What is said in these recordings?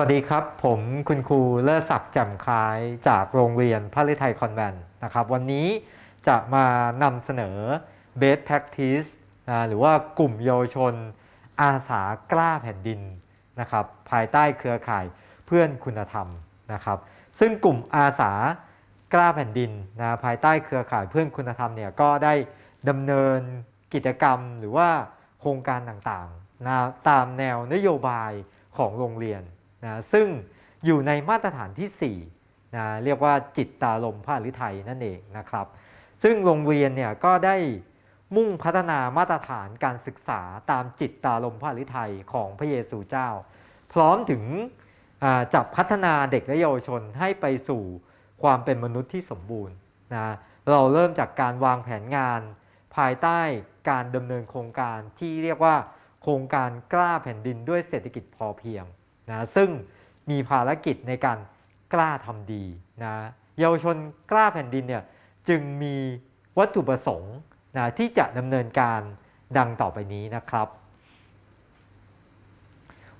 วัสดีครับ ผมคุณครูเลิศศักดิ์แจ่มคล้ายจากโรงเรียนพระฤทัยคอนแวนต์นะครับ วันนี้จะมานำเสนอ best practice นะหรือว่ากลุ่มเยาวชน อาสากล้าแผ่นดินนะครับภายใต้เครือข่ายเพื่อนคุณธรรมนะครับซึ่งกลุ่มอาสากล้าแผ่นดินนะภายใต้เครือข่ายเพื่อนคุณธรรมเนี่ยก็ได้ดำเนินกิจกรรมหรือว่าโครงการต่างๆนะตามแนวนโยบายของโรงเรียน นะซึ่งอยู่ในมาตรฐานที่4นะเรียกว่าจิตตารมภาลิไทยนั่นเองนะครับ ซึ่งโรงเรียนเนี่ยก็ได้มุ่งพัฒนามาตรฐานการศึกษาตามจิตตารมภาลิไทยของพระเยซูเจ้า พร้อมถึงอ่าจะพัฒนาเด็กและเยาวชนให้ไปสู่ความเป็นมนุษย์ที่สมบูรณ์นะเราเริ่มจากการวางแผนงาน ภายใต้การดำเนินโครงการที่เรียกว่า โครงการกล้าแผ่นดินด้วยเศรษฐกิจพอเพียง นะซึ่งมีภารกิจในการกล้าทำดีนะเยาวชนกล้าแผ่นดินเนี่ยจึงมีวัตถุประสงค์นะที่จะดำเนินการดังต่อไปนี้นะครับ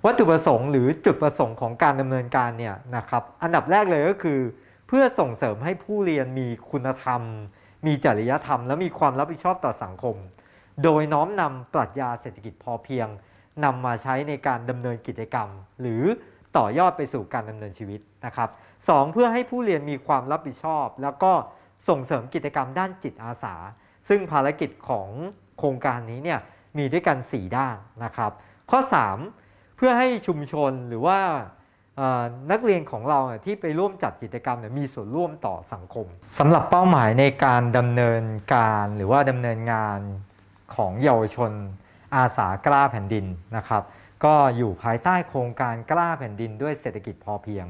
วัตถุประสงค์หรือจุดประสงค์ของการดำเนินการเนี่ยนะครับอันดับแรกเลยก็คือ เพื่อส่งเสริมให้ผู้เรียนมีคุณธรรม มีจริยธรรม และมีความรับผิดชอบต่อสังคม โดยน้อมนำปรัชญาเศรษฐกิจพอเพียง นำมาใช้ในการดำเนินกิจกรรม หรือต่อยอดไปสู่การดำเนินชีวิตนะครับสองเพื่อให้ผู้เรียนมีความรับผิดชอบ แล้วก็ส่งเสริมกิจกรรมด้านจิตอาสา ซึ่งภารกิจของโครงการนี้เนี่ยมีด้วยกัน 4 ด้านนะครับ ข้อ 3 เพื่อให้ชุมชนหรือว่านักเรียนของเราเนี่ยที่ไปร่วมจัดกิจกรรมเนี่ยมีส่วนร่วมต่อสังคมสำหรับเป้าหมายในการดำเนินการหรือว่าดำเนินงานของเยาวชน อาสากล้าแผ่นดินนะครับ ก็อยู่ภายใต้โครงการกล้าแผ่นดินด้วยเศรษฐกิจพอเพียง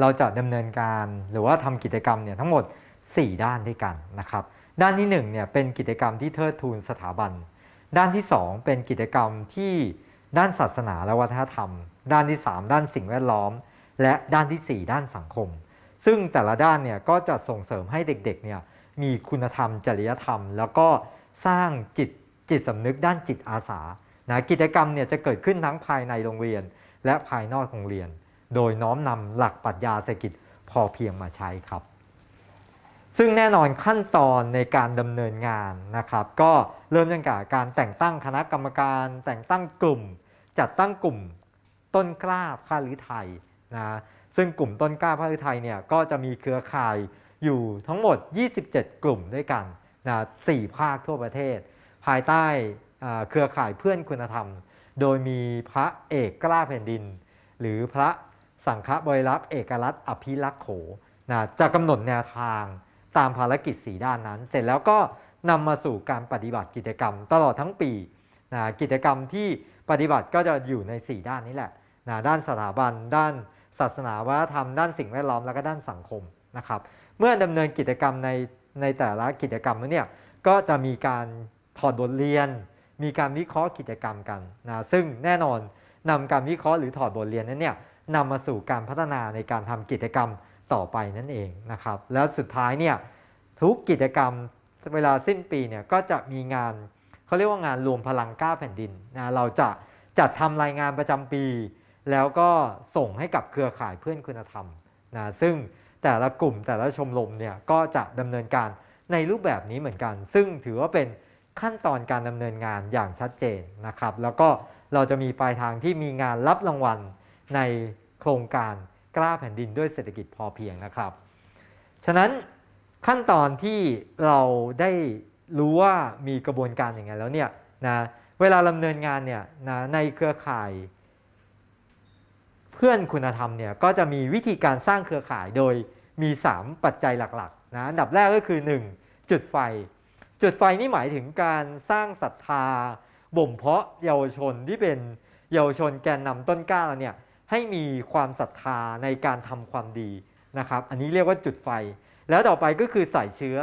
เราจะดำเนินการหรือว่าทำกิจกรรมเนี่ยทั้งหมด 4 ด้านด้วยกันนะครับ ด้านที่1เนี่ยเป็นกิจกรรมที่เทิดทูนสถาบัน ด้านที่ 2 เป็นกิจกรรมที่ด้านศาสนาและวัฒนธรรม ด้านที่ 3 ด้านสิ่งแวดล้อม และด้านทีสี่4 ด้านสังคม ซึ่งแต่ละด้านเนี่ยก็จะส่งเสริมให้เด็กๆเนี่ยมีคุณธรรม จริยธรรม แล้วก็สร้างจิต จิตสำนึกด้านจิตอาสานะกิจกรรมเนี่ยจะเกิดขึ้นทั้งภายในโรงเรียน และภายนอกโรงเรียน โดยน้อมนำหลักปรัชญาเศรษฐกิจพอเพียงมาใช้ครับ ซึ่งแน่นอนขั้นตอนในการดำเนินงานนะครับ ก็เริ่มตั้งแต่การแต่งตั้งคณะกรรมการ แต่งตั้งกลุ่ม จัดตั้งกลุ่มต้นกล้าพาลิไทยนะซึ่งกลุ่มต้นกล้าพาลิไทยเนี่ยก็จะมีเครือข่ายอยู่ทั้งหมด 27 กลุ่มด้วยกันนะสี่ภาคทั่วประเทศ ภายใต้เครือข่ายเพื่อนคุณธรรม โดยมีพระเอกกล้าแผ่นดิน หรือพระสังฆบริรักษ์เอกรัตน์อภิรักษ์โขนะจะกำหนดแนวทางตามภารกิจสีด้านนั้น เสร็จแล้วก็นำมาสู่การปฏิบัติกิจกรรมตลอดทั้งปีนะกิจกรรมที่ปฏิบัติก็จะอยู่ใน 4 ด้านนี้แหละนะด้านสถาบัน ด้านศาสนาวัฒนธรรม ด้านสิ่งแวดล้อมแล้วก็ด้านสังคมนะครับ เมื่อดำเนินกิจกรรมในในแต่ละกิจกรรมนั้นเนี่ยก็จะมีการ ถอดบทเรียน มีการวิเคราะห์กิจกรรมกันนะซึ่งแน่นอนนำการวิเคราะห์หรือถอดบทเรียนนั้นเนี่ยนำมาสู่การพัฒนาในการทำกิจกรรมต่อไปนั่นเองนะครับ แล้วสุดท้ายเนี่ยทุกกิจกรรมเวลาสิ้นปีเนี่ยก็จะมีงานเขาเรียกว่างานรวมพลังก้าวแผ่นดินนะเราจะจัดทำรายงานประจำปี แล้วก็ส่งให้กับเครือข่ายเพื่อนคุณธรรมนะซึ่งแต่ละกลุ่มแต่ละชมรมเนี่ยก็จะดำเนินการในรูปแบบนี้เหมือนกัน ซึ่งถือว่าเป็น ขั้นตอนการดำเนินงานอย่างชัดเจนนะครับ แล้วก็เราจะมีปลายทางที่มีงานรับรางวัลในโครงการกล้าแผ่นดินด้วยเศรษฐกิจพอเพียงนะครับ ฉะนั้นขั้นตอนที่เราได้รู้ว่ามีกระบวนการอย่างไงแล้วเนี่ยนะเวลาดำเนินงานเนี่ยนะในเครือข่าย เพื่อนคุณธรรมเนี่ยก็จะมีวิธีการสร้างเครือข่ายโดยมี 3 ปัจจัยหลักๆนะอันดับแรกก็คือ 1. จุดไฟ จุดไฟนี่หมายถึงการสร้างศรัทธาบ่มเพาะเยาวชนที่เป็นเยาวชนแกนนำต้นกล้าเนี่ยให้มีความศรัทธาในการทำความดีนะครับ อันนี้เรียกว่าจุดไฟ แล้วต่อไปก็คือใส่เชื้อ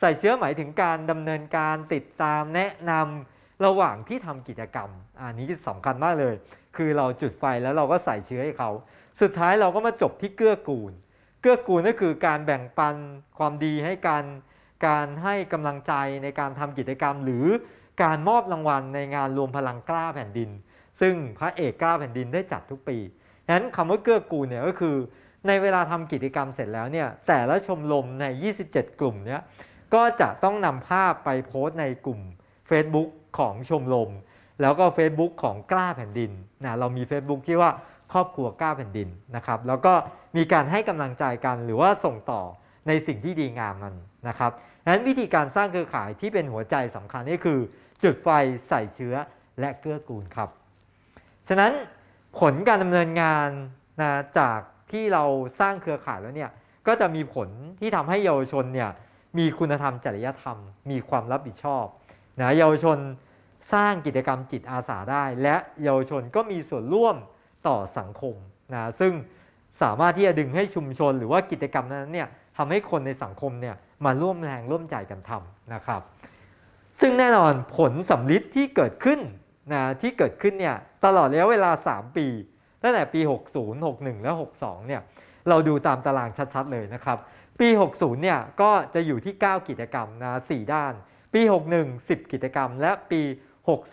ใส่เชื้อหมายถึงการดำเนินการติดตามแนะนำระหว่างที่ทำกิจกรรม อันนี้สำคัญมากเลย คือเราจุดไฟแล้วเราก็ใส่เชื้อให้เขา สุดท้ายเราก็มาจบที่เกื้อกูล เกื้อกูลก็คือการแบ่งปันความดีให้กัน การให้กำลังใจในการทำกิจกรรม หรือการมอบรางวัลในงานรวมพลังกล้าแผ่นดิน ซึ่งพระเอกกล้าแผ่นดินได้จัดทุกปีนั้นคำว่าเกื้อกูลเนี่ยก็คือในเวลาทำกิจกรรมเสร็จแล้วเนี่ยแต่ละชมรมใน 27 กลุ่มเนี้ยก็จะต้องนำภาพไปโพสต์ในกลุ่ม Facebook ของชมรมแล้วก็ Facebook ของกล้าแผ่นดินนะเรามี Facebook ที่ว่าครอบครัวกล้าแผ่นดินนะครับ แล้วก็มีการให้กำลังใจกันหรือว่าส่งต่อ ในสิ่งที่ดีงามมันนะครับดังนั้นวิธีการสร้างเครือข่ายที่เป็นหัวใจสำคัญนี่คือ จุดไฟใส่เชื้อและเกื้อกูลครับ ฉะนั้นผลการดำเนินงานนะจากที่เราสร้างเครือข่ายแล้วเนี่ยก็จะมีผลที่ทำให้เยาวชนเนี่ยมีคุณธรรมจริยธรรม มีความรับผิดชอบนะเยาวชนสร้างกิจกรรมจิตอาสาได้ และเยาวชนก็มีส่วนร่วมต่อสังคมนะซึ่งสามารถที่จะดึงให้ชุมชนหรือว่ากิจกรรมนั้นเนี่ย ทำให้คนในสังคมเนี่ยมาร่วมแรงร่วมใจกันทำนะครับ ซึ่งแน่นอนผลสำลิดที่เกิดขึ้นนะที่เกิดขึ้นเนี่ยตลอดระยะเวลา 3 ปีตั้งแต่ปี 60 61 และ 62 เนี่ยเราดูตามตารางชัดๆเลยนะครับ ปี 60 เนี่ยก็จะอยู่ที่ 9 กิจกรรมนะ4ด้าน ปี 61 10 กิจกรรม และปี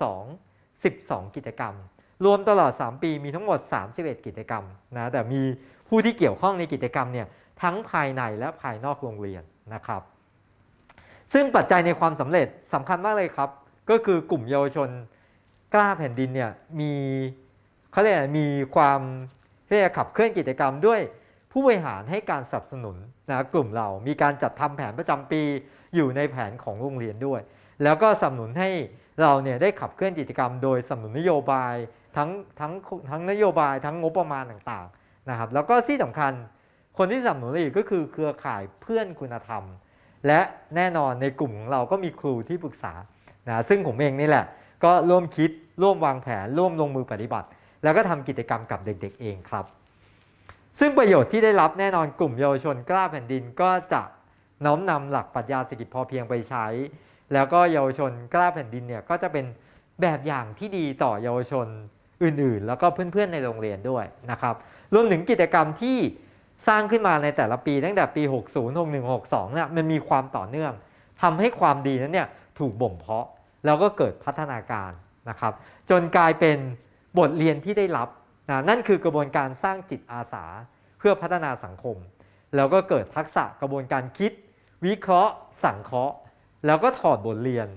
62 12 กิจกรรม รวมตลอด 3 ปีมีทั้งหมด 31 กิจกรรมนะแต่มีผู้ที่เกี่ยวข้องในกิจกรรมเนี่ย ทั้งภายในและภายนอกโรงเรียนนะครับ ซึ่งปัจจัยในความสำเร็จสำคัญมากเลยครับ ก็คือกลุ่มเยาวชนกล้าแผ่นดินเนี่ยมีเขาเรียกอะไรมีความที่จะขับเคลื่อนกิจกรรมด้วยผู้บริหารให้การสนับสนุนนะกลุ่มเรามีการจัดทำแผนประจำปีอยู่ในแผนของโรงเรียนด้วย แล้วก็สนับสนุนให้เราเนี่ยได้ขับเคลื่อนกิจกรรม โดยสนับสนุนนโยบายทั้งทั้งทั้งนโยบายทั้งงบประมาณต่างๆนะครับแล้วก็ที่สำคัญ คนที่สนับสนุนเราอีกก็คือเครือข่ายเพื่อนคุณธรรม และแน่นอนในกลุ่มของเราก็มีครูที่ปรึกษานะซึ่งผมเองนี่แหละ ก็ร่วมคิดร่วมวางแผน ร่วมลงมือปฏิบัติ แล้วก็ทำกิจกรรมกับเด็ก ๆ เองครับ ซึ่งประโยชน์ที่ได้รับแน่นอนกลุ่มเยาวชนกล้าแผ่นดินก็จะน้อมนำหลักปรัชญาเศรษฐกิจพอเพียงไปใช้ แล้วก็เยาวชนกล้าแผ่นดินเนี่ยก็จะเป็นแบบอย่างที่ดีต่อเยาวชนอื่นๆ แล้วก็เพื่อนๆในโรงเรียนด้วยนะครับ รวมถึงกิจกรรมที่ สร้างขึ้นมาในแต่ละปีตั้งแต่ปี 60 61 62เนี่ยมันมีความต่อเนื่องทำให้ความดีนั้นเนี่ยถูกบ่มเพาะแล้วก็เกิดพัฒนาการนะครับ จนกลายเป็นบทเรียนที่ได้รับนะนั่นคือกระบวนการสร้างจิตอาสาเพื่อพัฒนาสังคม แล้วก็เกิดทักษะกระบวนการคิด วิเคราะห์ สังเคราะห์ แล้วก็ถอดบทเรียน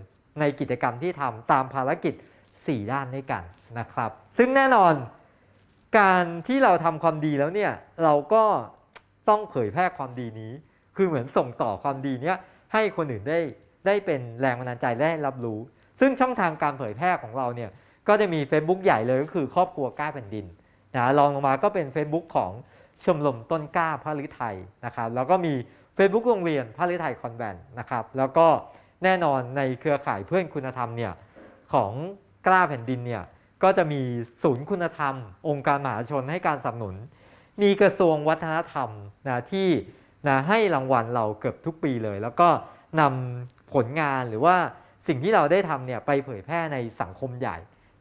ในกิจกรรมที่ทำตามภารกิจ 4 ด้านด้วยกันนะครับ ซึ่งแน่นอนการที่เราทำความดีแล้วเนี่ยเราก็ ต้องเผยแพร่ความดีนี้ คือเหมือนส่งต่อความดีเนี้ยให้คนอื่นได้ได้เป็นแรงบันดาลใจและได้รับรู้ ซึ่งช่องทางการเผยแพร่ของเราเนี่ยก็จะมี Facebook ใหญ่เลยก็คือครอบครัวกล้าแผ่นดินนะรองลงมาก็เป็น Facebook ของชมรมต้นกล้าพระฤทัยนะครับแล้วก็มี Facebook โรงเรียนพระฤทัยคอนแวนต์นะครับแล้วก็แน่นอนในเครือข่ายเพื่อนคุณธรรมเนี่ยของกล้าแผ่นดินเนี่ยก็จะมีศูนย์คุณธรรม องค์การมหาชนให้การสนับสนุน มีกระทรวงวัฒนธรรมนะที่นะให้รางวัลเราเกือบทุกปีเลย แล้วก็นำผลงานหรือว่าสิ่งที่เราได้ทำเนี่ยไปเผยแพร่ในสังคมใหญ่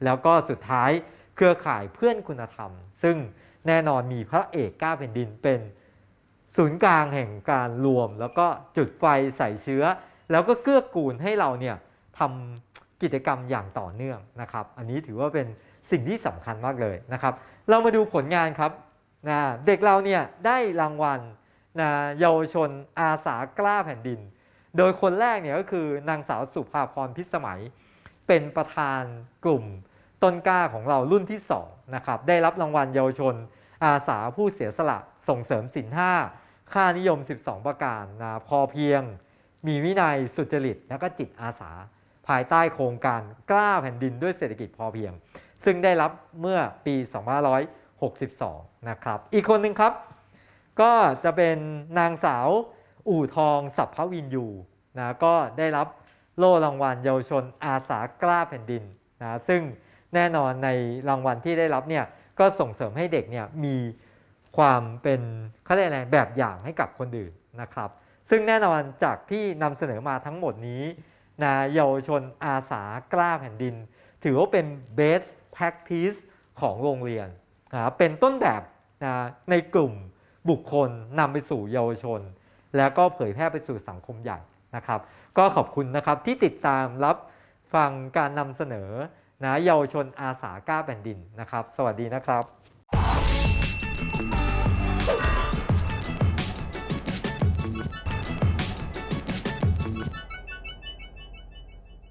แล้วก็สุดท้ายเครือข่ายเพื่อนคุณธรรม ซึ่งแน่นอนมีพระเอกก้าแผ่นดินเป็นศูนย์กลางแห่งการรวม แล้วก็จุดไฟใส่เชื้อ แล้วก็เกื้อกูลให้เราเนี่ยทำกิจกรรมอย่างต่อเนื่องนะครับ อันนี้ถือว่าเป็นสิ่งที่สำคัญมากเลยนะครับ เรามาดูผลงานครับ นะเด็กเราเนี่ยได้รางวัลนะเยาวชนอาสากล้าแผ่นดิน โดยคนแรกเนี่ยก็คือนางสาวสุภาพรพิสมัย เป็นประธานกลุ่มต้นกล้าของเรารุ่นที่2นะครับได้รับรางวัลเยาวชน อาสาผู้เสียสละส่งเสริมสินห้าค่านิยม 12 ประการนะพอเพียง มีวินัยสุจริต และก็จิตอาสา ภายใต้โครงการกล้าแผ่นดินด้วยเศรษฐกิจพอเพียง ซึ่งได้รับเมื่อปี2 5 62 นะครับ อีกคนหนึ่งครับ ก็จะเป็นนางสาวอู่ทองสัพพวินยูนะก็ได้รับโล่รางวัลเยาวชนอาสากล้าแผ่นดินนะซึ่งแน่นอนในรางวัลที่ได้รับเนี่ยก็ส่งเสริมให้เด็กเนี่ยมีความเป็นเขาเรียกอะไรแบบอย่างให้กับคนอื่นนะครับ ซึ่งแน่นอนจากที่นำเสนอมาทั้งหมดนี้นะเยาวชนอาสากล้าแผ่นดิน ถือว่าเป็น best practice ของโรงเรียน เป็นต้นแบบในกลุ่มบุคคลนำไปสู่เยาวชน แล้วก็เผยแพร่ไปสู่สังคมใหญ่นะครับ ก็ขอบคุณนะครับที่ติดตามรับฟังการนำเสนอนะเยาวชนอาสากล้าแผ่นดินนะครับ สวัสดีนะครับ